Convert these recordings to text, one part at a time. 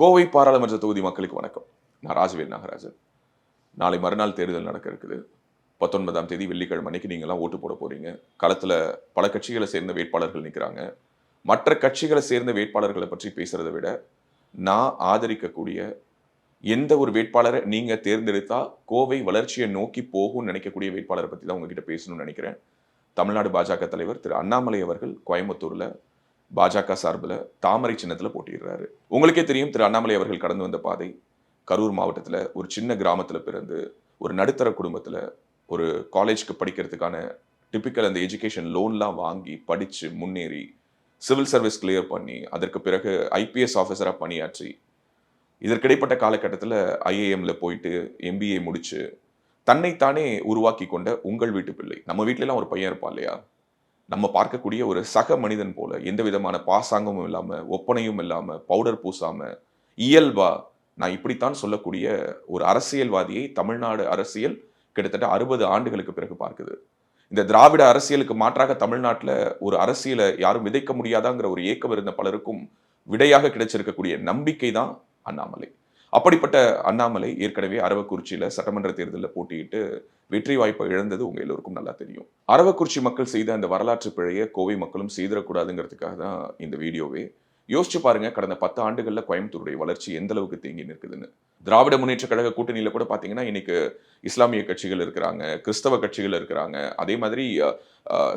கோவை பாராளுமன்ற தொகுதி மக்களுக்கு வணக்கம். நான் ராஜவேல் நாகராஜன். நாளை மறுநாள் தேர்தல் நடக்க இருக்குது. பத்தொன்பதாம் தேதி வெள்ளிக்கிழமை அன்னைக்கு நீங்களாம் ஓட்டு போட போறீங்க. களத்தில் பல கட்சிகளை சேர்ந்த வேட்பாளர்கள் நிற்கிறாங்க மற்ற கட்சிகளை சேர்ந்த வேட்பாளர்களை பற்றி பேசுறதை விட நான் ஆதரிக்கக்கூடிய எந்த ஒரு வேட்பாளரை நீங்க தேர்ந்தெடுத்தா கோவை வளர்ச்சியை நோக்கி போகும்னு நினைக்கக்கூடிய வேட்பாளரை பற்றி தான் உங்ககிட்ட பேசணும்னு நினைக்கிறேன். தமிழ்நாடு பாஜக தலைவர் திரு அண்ணாமலை அவர்கள் கோயம்புத்தூர்ல பாஜக சார்பில் தாமரை சின்னத்தில் போட்டிடுறாரு உங்களுக்கே தெரியும் திரு அண்ணாமலை அவர்கள் கடந்து வந்த பாதை கரூர் மாவட்டத்தில் ஒரு சின்ன கிராமத்தில் பிறந்து ஒரு நடுத்தர குடும்பத்தில் ஒரு காலேஜ்க்கு படிக்கிறதுக்கான டிப்பிக்கல் அந்த எஜுகேஷன் லோன்லாம் வாங்கி படித்து முன்னேறி சிவில் சர்வீஸ் கிளியர் பண்ணி அதற்கு பிறகு ஐபிஎஸ் ஆஃபீஸராக பணியாற்றி இதற்கிடைப்பட்ட காலகட்டத்தில் ஐஏஎம்ல போயிட்டு எம்பிஏ முடிச்சு தன்னைத்தானே உருவாக்கி கொண்ட உங்கள் வீட்டு பிள்ளை. நம்ம வீட்டிலலாம் ஒரு பையன் இருப்பான் இல்லையா? நம்ம பார்க்கக்கூடிய ஒரு சக மனிதன் போல எந்த விதமான பாசாங்கமும் இல்லாம ஒப்பனையும் இல்லாம பவுடர் பூசாமல் இயல்பா நான் இப்படித்தான் சொல்லக்கூடிய ஒரு அரசியல்வாதியை தமிழ்நாடு அரசியல் கிட்டத்தட்ட அறுபது ஆண்டுகளுக்கு பிறகு பார்க்குது. இந்த திராவிட அரசியலுக்கு மாற்றாக தமிழ்நாட்டில் ஒரு அரசியலை யாரும் விதைக்க முடியாதாங்கிற ஒரு ஏக்கம் இருந்த பலருக்கும் விடையாக கிடைச்சிருக்கக்கூடிய நம்பிக்கை தான் அண்ணாமலை. அப்படிப்பட்ட அண்ணாமலை ஏற்கனவே அரவக்குறிச்சியில் சட்டமன்ற தேர்தலில் போட்டியிட்டு வெற்றி வாய்ப்பை இழந்தது உங்கள் எல்லோருக்கும் நல்லா தெரியும். அரவக்குறிச்சி மக்கள் செய்த அந்த வரலாற்று பிழையை கோவை மக்களும் செய்திடக்கூடாதுங்கிறதுக்காக தான் இந்த வீடியோவே யோசிச்சு பாருங்க கடந்த பத்து ஆண்டுகள்ல கோயம்புத்தூருடைய வளர்ச்சி எந்த அளவுக்கு தேங்கி நிற்குதுன்னு. திராவிட முன்னேற்ற கழக கூட்டணியில கூட பாத்தீங்கன்னா இன்னைக்கு இஸ்லாமிய கட்சிகள் இருக்கிறாங்க கிறிஸ்தவ கட்சிகள் இருக்கிறாங்க. அதே மாதிரி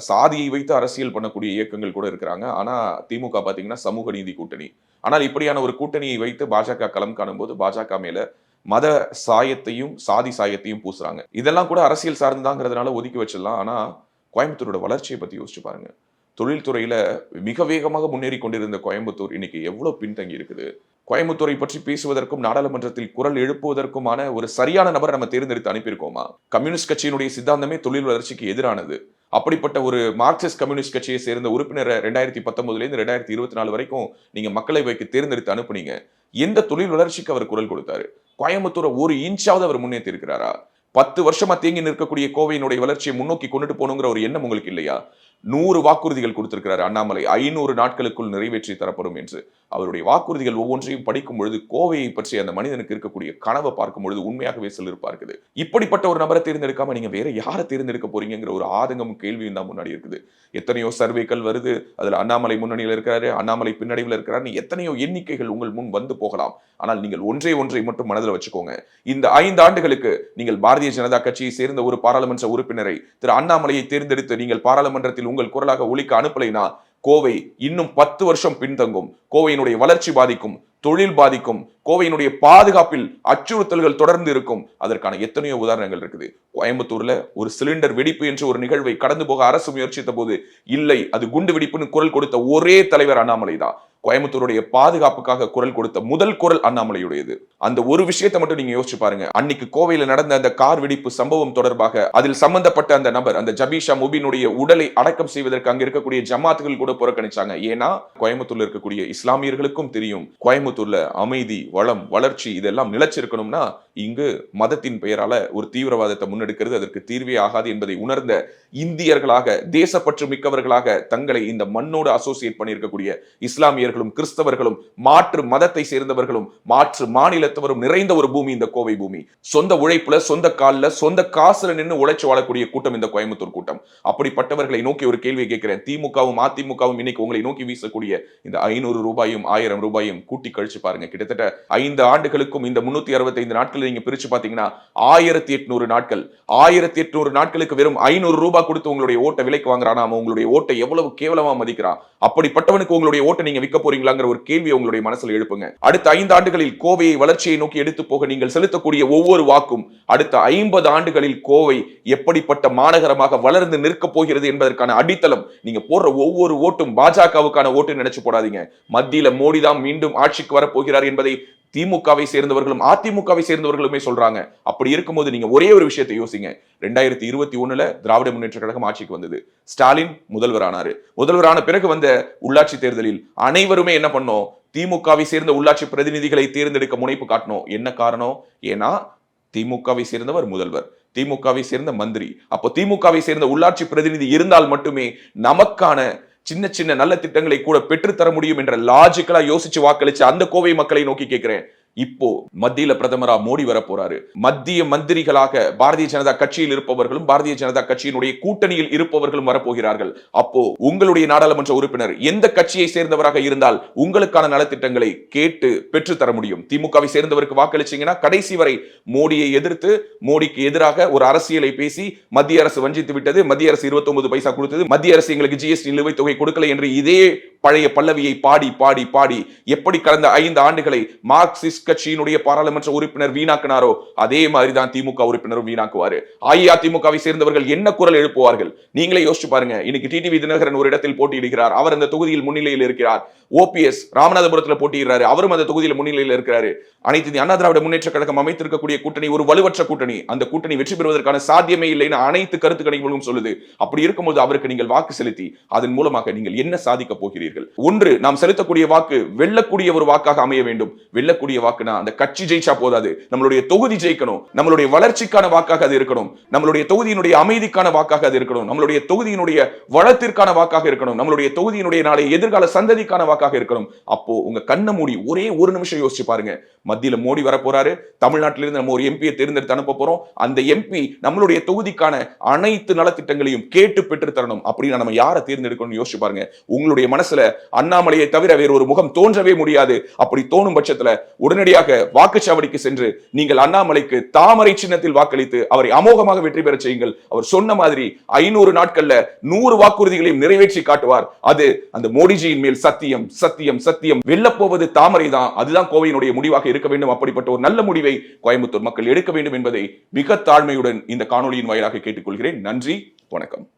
சாதியை வைத்து அரசியல் பண்ணக்கூடிய இயக்கங்கள் கூட இருக்கிறாங்க. ஆனா திமுக பாத்தீங்கன்னா சமூக நீதி கூட்டணி. ஆனால் இப்படியான ஒரு கூட்டணியை வைத்து பாஜக களம் காணும்போது பாஜக மேல மத சாயத்தையும் சாதி சாயத்தையும் பூசுறாங்க. இதெல்லாம் கூட அரசியல் சார்ந்துதாங்கிறதுனால ஒதுக்கி வச்சிடலாம். ஆனா கோயம்புத்தூரோட வளர்ச்சியை பத்தி யோசிச்சு பாருங்க. தொழில்துறையில மிக வேகமாக முன்னேறி கொண்டிருந்த கோயம்புத்தூர் இன்னைக்கு எவ்வளவு பின்தங்கி இருக்குது? கோயம்புத்தூரை பற்றி பேசுவதற்கும் நாடாளுமன்றத்தில் குரல் எழுப்புவதற்குமான ஒரு சரியான நபரை நம்ம தேர்ந்தெடுத்து அனுப்பியிருக்கோமா? கம்யூனிஸ்ட் கட்சியினுடைய சித்தாந்தமே தொழில் வளர்ச்சிக்கு எதிரானது. அப்படிப்பட்ட ஒரு மார்க்சிஸ்ட் கம்யூனிஸ்ட் கட்சியை சேர்ந்த உறுப்பினரை ரெண்டாயிரத்தி பத்தொன்பதுல இருந்து ரெண்டாயிரத்தி இருபத்தி நாலு வரைக்கும் நீங்க மக்களவைக்கு தேர்ந்தெடுத்து அனுப்புனீங்க. எந்த தொழில் வளர்ச்சிக்கு அவர் குரல் கொடுத்தாரு? கோயம்புத்தூரை ஒரு இன்ச்சாவது அவர் முன்னேற்றி இருக்கிறாரா பத்து வருஷமா தேங்கி நிற்கக்கூடிய கோவையினுடைய வளர்ச்சியை முன்னோக்கி கொண்டுட்டு போகணுங்கிற ஒரு எண்ணம் உங்களுக்கு இல்லையா? நூறு வாக்குறுதிகள் கொடுத்திருக்கிறார் அண்ணாமலை. ஐநூறு நாட்களுக்குள் நிறைவேற்றி தரப்படும் என்று. அவருடைய வாக்குறுதிகள் ஒவ்வொன்றையும் படிக்கும் பொழுது கோவையை பற்றி அந்த மனிதனுக்கு இருக்கக்கூடிய கனவை பார்க்கும் பொழுது உண்மையாகவே செல்லிருப்பா இருக்குது. இப்படிப்பட்ட ஒரு நபரை தேர்ந்தெடுக்காம நீங்க வேற யாரை தேர்ந்தெடுக்க போறீங்கிற ஒரு ஆதங்கம் கேள்வியும் தான் முன்னாடி இருக்குது. எத்தனையோ சர்வேக்கள் வருது. அதுல அண்ணாமலை முன்னணியில் இருக்கிறாரு அண்ணாமலை பின்னடைவில் இருக்கிறாரு எத்தனையோ எண்ணிக்கைகள் உங்கள் முன் வந்து போகலாம். ஆனால் நீங்கள் ஒன்றே ஒன்றை மட்டும் மனதில் வச்சுக்கோங்க. இந்த ஐந்து ஆண்டுகளுக்கு நீங்கள் பாரதிய ஜனதா கட்சியை சேர்ந்த ஒரு பாராளுமன்ற உறுப்பினரை திரு அண்ணாமலையை தேர்ந்தெடுத்து நீங்கள் பாராளுமன்றத்தில் உங்கள் குரலாக ஒழிக்க அனுப்பலைனா கோவை இன்னும் பத்து வருஷம் பின்தங்கும். கோவையினுடைய வளர்ச்சி பாதிக்கும். தொழில் பாதிக்கும் கோவையினுடைய பாதுகாப்பில் அச்சுறுத்தல்கள் தொடர்ந்து இருக்கும். அதற்கான எத்தனையோ உதாரணங்கள் இருக்குது. கோயம்புத்தூர்ல ஒரு சிலிண்டர் வெடிப்பு என்ற ஒரு நிகழ்வை கடந்து போக அரசு முயற்சித்த போது இல்லை அது குண்டு வெடிப்புன்னு குரல் கொடுத்த ஒரே தலைவர் அண்ணாமலை தான். கோயம்புத்தூருடைய பாதுகாப்புக்காக குரல் கொடுத்த முதல் குரல் அண்ணாமலையுடையது. அந்த ஒரு விஷயத்தை மட்டும் நீங்க யோசிச்சு பாருங்க. அன்னைக்கு கோவையில நடந்த அந்த கார் வெடிப்பு சம்பவம் தொடர்பாக அதில் சம்பந்தப்பட்ட அந்த நபர் அந்த ஜபீஷா முபினுடைய உடலை அடக்கம் செய்வதற்கு அங்க இருக்கக்கூடிய ஜமாத்துகள் கூட புறக்கணிச்சாங்க. ஏன்னா கோயம்புத்தூர்ல இருக்கக்கூடிய இஸ்லாமியர்களுக்கும் தெரியும். கோயம்புத்தூர் கோயம்புத்தூர்ல அமைதி வளம் வளர்ச்சி இதெல்லாம் நிலைச்சிருக்கணும்னா இங்கு மதத்தின் பெயரால ஒரு தீவிரவாதத்தை முன்னெடுக்கிறது அதற்கு தீர்வே ஆகாது என்பதை உணர்ந்த இந்தியர்களாக தேசப்பற்று மிக்கவர்களாக தங்களை இந்த மண்ணோடு அசோசியேட் பண்ணியிருக்கக்கூடிய இஸ்லாமியர்களும் கிறிஸ்தவர்களும் மாற்று மதத்தை சேர்ந்தவர்களும் மாற்று மாநிலத்தவரும் நிறைந்த ஒரு பூமி இந்த கோவை பூமி. சொந்த உழைப்புல சொந்த காலில் சொந்த காசுல நின்று உழைச்சு வாழக்கூடிய கூட்டம் இந்த கோயம்புத்தூர் கூட்டம். அப்படிப்பட்டவர்களை நோக்கி ஒரு கேள்வியை கேட்கிறேன். திமுகவும் அதிமுகவும் இன்னைக்கு உங்களை நோக்கி வீசக்கூடிய இந்த ஐநூறு ரூபாயும் ஆயிரம் ரூபாயும் கூட்டி கழிச்சு பாருங்க. கிட்டத்தட்ட ஐந்து ஆண்டுகளுக்கும் இந்த முன்னூத்தி அறுபத்தைந்து நாட்கள் நீங்க பிரிச்சு பாத்தீங்கன்னா ஆயிரத்தி எட்நூறு நாட்கள். ஆயிரத்தி எட்நூறு நாட்களுக்கு வெறும் ஐநூறு ரூபாய் கொடுத்து உங்களுடைய ஓட்டை விலைக்கு வாங்குறானா? அவன் உங்களுடைய ஓட்டை எவ்வளவு கேவலமா மதிக்கிறான்? அப்படிப்பட்டவனுக்கு உங்களுடைய ஓட்டை நீங்க விற்க போறீங்களாங்கிற ஒரு கேள்வியை உங்களுடைய மனசுல எழுப்புங்க. அடுத்த ஐந்து ஆண்டுகளில் கோவையை வளர்ச்சியை நோக்கி எடுத்து போக நீங்கள் செலுத்தக்கூடிய ஒவ்வொரு வாக்கும் அடுத்த ஐம்பது ஆண்டுகளில் கோவை எப்படிப்பட்ட மாநகரமாக வளர்ந்து நிற்க போகிறது என்பதற்கான அடித்தளம் நீங்க போடுற ஒவ்வொரு ஓட்டும் பாஜகவுக்கான ஓட்டு நினைச்சு போடாதீங்க. மத்தியில மோடி தான் மீண்டும் ஆட்சிக்கு வரப்போகிறார் என்பதை திமுகவை சேர்ந்தவர்களும் அதிமுகவை சேர்ந்தவர்களுமே சொல்றாங்க. அப்படி இருக்கும்போது நீங்க ஒரே ஒரு விஷயத்தை யோசிங்க. ரெண்டாயிரத்தி இருபத்தி ஒண்ணுல திராவிட முன்னேற்ற கழகம் ஆட்சிக்கு வந்தது. ஸ்டாலின் முதல்வரானாரு முதல்வரான பிறகு வந்த உள்ளாட்சி தேர்தலில் அனைவருமே என்ன பண்ணோம்? திமுகவை சேர்ந்த உள்ளாட்சி பிரதிநிதிகளை தேர்ந்தெடுக்க முனைப்பு காட்டணும் என்ன காரணம்? ஏன்னா திமுகவை சேர்ந்தவர் முதல்வர். திமுகவை சேர்ந்த மந்திரி. அப்போ திமுகவை சேர்ந்த உள்ளாட்சி பிரதிநிதி இருந்தால் மட்டுமே நமக்கான சின்ன சின்ன நல்ல திட்டங்களை கூட பெற்றுத்தர முடியும் என்ற லாஜிக்கலா யோசிச்சு வாக்களிச்சு அந்த கோவை மக்களை நோக்கி கேட்கிறேன். இப்போ மத்தியில பிரதமரா மோடி வர போறாரு மத்திய மந்திரிகளாக பாரதிய ஜனதா கட்சியில் இருப்பவர்களும் பாரதிய ஜனதா கட்சியினுடைய கூட்டணியில் இருப்பவர்களும் வரப்போகிறார்கள். அப்போ உங்களுடைய நாடாளுமன்ற உறுப்பினர் எந்த கட்சியை சேர்ந்தவராக இருந்தால் உங்களுக்கான நலத்திட்டங்களை கேட்டு பெற்றுத்தர தர முடியும். திமுகவை சேர்ந்தவருக்கு வாக்களிச்சீங்கன்னா கடைசி வரை மோடியை எதிர்த்து மோடிக்கு எதிராக ஒரு அரசியலை பேசி மத்திய அரசு வஞ்சித்து விட்டது மத்திய அரசு 29 பைசா கொடுத்தது மத்திய அரசு எங்களுக்கு ஜிஎஸ்டி நிலுவைத் தொகை கொடுக்கல என்று இதே பழைய பல்லவியை பாடி பாடி பாடி எப்படி கடந்த ஐந்து ஆண்டுகளை மார்க்சிஸ்ட் கட்சியினுடைய பாராளுமன்ற உறுப்பினர் வீணாக்கினாரோ அதே மாதிரி தான் திமுக உறுப்பினரும் வீணாக்குவாரு. அஇஅதிமுகவை சேர்ந்தவர்கள் என்ன குரல் எழுப்புவார்கள்? நீங்களே யோசிச்சு பாருங்க. இன்னைக்கு டிடிவி தினகரன் ஒரு இடத்தில் போட்டியிடுகிறார். அவர் அந்த தொகுதியில் முன்னிலையில் இருக்கிறார். ஓபிஎஸ் ராமநாதபுரத்தில் போட்டியிடுறாரு. அவரும் அந்த தொகுதியில் முன்னிலையில் இருக்கிறாரு. அனைத்து அண்ணா திராவிட முன்னேற்ற கழகம் அமைத்திருக்கக்கூடிய கூட்டணி ஒரு வலுவற்ற கூட்டணி. அந்த கூட்டணி வெற்றி பெறுவதற்கான சாத்தியமே இல்லைன்னு அனைத்து கருத்து கணிப்புகளும் சொல்லுது. அப்படி இருக்கும்போது அவருக்கு நீங்கள் வாக்கு செலுத்தி அதன் மூலமாக நீங்கள் என்ன சாதிக்க போகிறீர்கள்? ஒன்று நாம் செலுத்தக்கூடிய வாக்கு வெல்லக்கூடிய ஒரு வாக்காக அமைய வேண்டும். வெல்லக்கூடிய வாக்குனா அந்த கட்சி ஜெயிச்சா போதாது. நம்மளுடைய தொகுதி ஜெயிக்கணும். நம்மளுடைய வளர்ச்சிக்கான வாக்காக அது இருக்கணும். நம்மளுடைய தொகுதியினுடைய அமைதிக்கான வாக்காக அது இருக்கணும். நம்மளுடைய தொகுதியினுடைய வளத்திற்கான வாக்காக இருக்கணும். நம்மளுடைய தொகுதியினுடைய நாளை எதிர்கால சந்ததிக்கான வாக்காக இருக்கணும். அப்போ உங்க கண்ணை மூடி ஒரே ஒரு நிமிஷம் யோசிச்சு பாருங்க. மத்தியில மோடி வர போறாரு தமிழ்நாட்டிலிருந்து நம்ம ஒரு எம்பியை தேர்ந்தெடுத்து அனுப்ப போறோம். அந்த எம்பி நம்மளுடைய தொகுதிக்கான அனைத்து நலத்திட்டங்களையும் கேட்டு பெற்று தரணும். அப்படின்னு நம்ம யாரை தேர்ந்தெடுக்கணும்னு யோசிச்சு பாருங்க. உங்களுடைய மனசுல பட்சத்துல அண்ணாமலையை தவிர வேறு ஒரு முகம் தோன்றவே முடியாது. அப்படி தோணும் பட்சத்துல உடனடியாக வாக்குச்சாவடிக்கு சென்று நீங்கள் அண்ணாமலைக்கு தாமரை சின்னத்தில் வாக்களித்து அவரை அமோகமாக வெற்றி பெற செய்யுங்கள். அவர் சொன்ன மாதிரி ஐநூறு நாட்கள்ல நூறு வாக்குறுதிகளையும் நிறைவேற்றி காட்டுவார். அது அந்த மோடிஜியின் மேல் சத்தியம் சத்தியம் சத்தியம். வெல்லப்போவது தாமரை தான். அதுதான் கோவையினுடைய முடிவாக இருக்க வேண்டும். அப்படிப்பட்ட ஒரு நல்ல முடிவை கோயம்புத்தூர் மக்கள் எடுக்க வேண்டும் என்பதை மிக தாழ்மையுடன் இந்த காணொலியின் வாயிலாக கேட்டுக்கொள்கிறேன். நன்றி வணக்கம்.